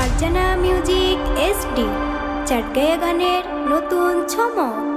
Farzana music SD চাটগায়া গানের নতুন ছমক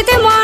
c'était moi.